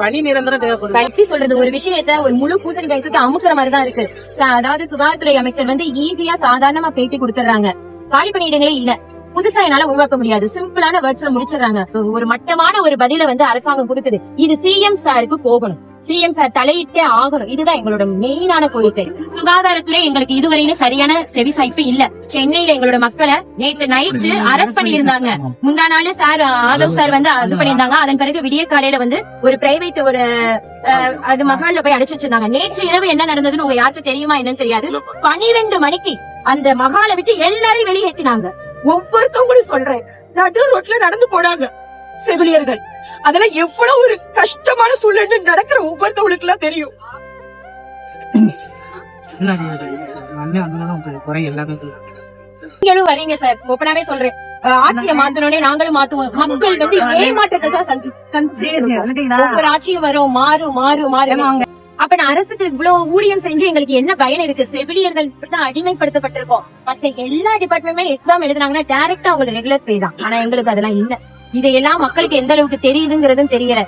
பணி நிரந்தரம் தேவைப்படும். எப்படி சொல்றது ஒரு விஷயத்த ஒரு முழு பூசணிக்காய் தூக்கி அமுக்குற மாதிரி தான் இருக்கு. அதாவது சுகாதாரத்துறை அமைச்சர் வந்து ஈஸியா சாதாரணமா பேட்டி கொடுத்துறாங்க காலி பணியிடங்களே இல்ல. புதுசா என்னால உருவாக்க முடியாது. சிம்பிளான வேர்ட்ஸ்ல முடிச்சிடுறாங்க ஒரு மட்டமான ஒரு பதில வந்து அரசாங்கம் கொடுக்குது. இது சிஎம் சாருக்கு போகணும். சிஎம் சார் தலையிட்டே ஆகணும். இதுதான் எங்களோட மெயினான கோரிக்கை. சுகாதாரத்துறை எங்களுக்கு இதுவரையிலும் சரியான செவி சாய்ப்பு இல்ல. சென்னையில எங்களோட மக்களை நேற்று நைட்டு அரெஸ்ட் பண்ணியிருந்தாங்க. முந்தா நாள் சார் ஆதவ் சார் வந்து இது பண்ணியிருந்தாங்க. அதன் பிறகு விடிய காலையில வந்து ஒரு பிரைவேட் ஒரு அஹ், அது மகால்ல போய் அடைச்சு வச்சிருந்தாங்க. நேற்று இரவு என்ன நடந்ததுன்னு உங்க யாருக்கு தெரியுமா என்னன்னு தெரியாது. பனிரெண்டு மணிக்கு அந்த மகாலை விட்டு எல்லாரையும் வெளியேத்தினாங்க. ஒவ்வொருத்தவங்களும் சொல்றேன். நடு ரோட்ல நடந்து போனாங்க செவிலியர்கள். அதெல்லாம் எவ்வளவு ஒரு கஷ்டமான சூழ்நிலை நடக்கிற ஒவ்வொருத்தவங்களுக்கு எல்லாம் தெரியும். நீங்களும் வரீங்க சார். ஒப்பனாவே சொல்றேன். ஆட்சியை மாத்தணும்னே நாங்களும் மாத்துவோம். மக்கள் வந்து ஏமாற்றத்தை. ஒவ்வொரு ஆட்சியும் வரும் மாறும் மாறும் மாறும். அப்ப நான் அரசுக்கு இவ்வளவு ஊழியம் செஞ்சு எங்களுக்கு என்ன பயன் இருக்கு? செவிலியர்கள் இப்படிதான் அடிமைப்படுத்தப்பட்டிருக்கோம். மத்த எல்லா டிபார்ட்மெண்ட்டுமே எக்ஸாம் எழுதுனாங்கன்னா டைரக்டா அவங்க ரெகுலர் பே தான். ஆனா எங்களுக்கு அதெல்லாம் இல்ல. இதையெல்லாம் மக்களுக்கு எந்த அளவுக்கு தெரியுதுங்கிறதும் தெரியல.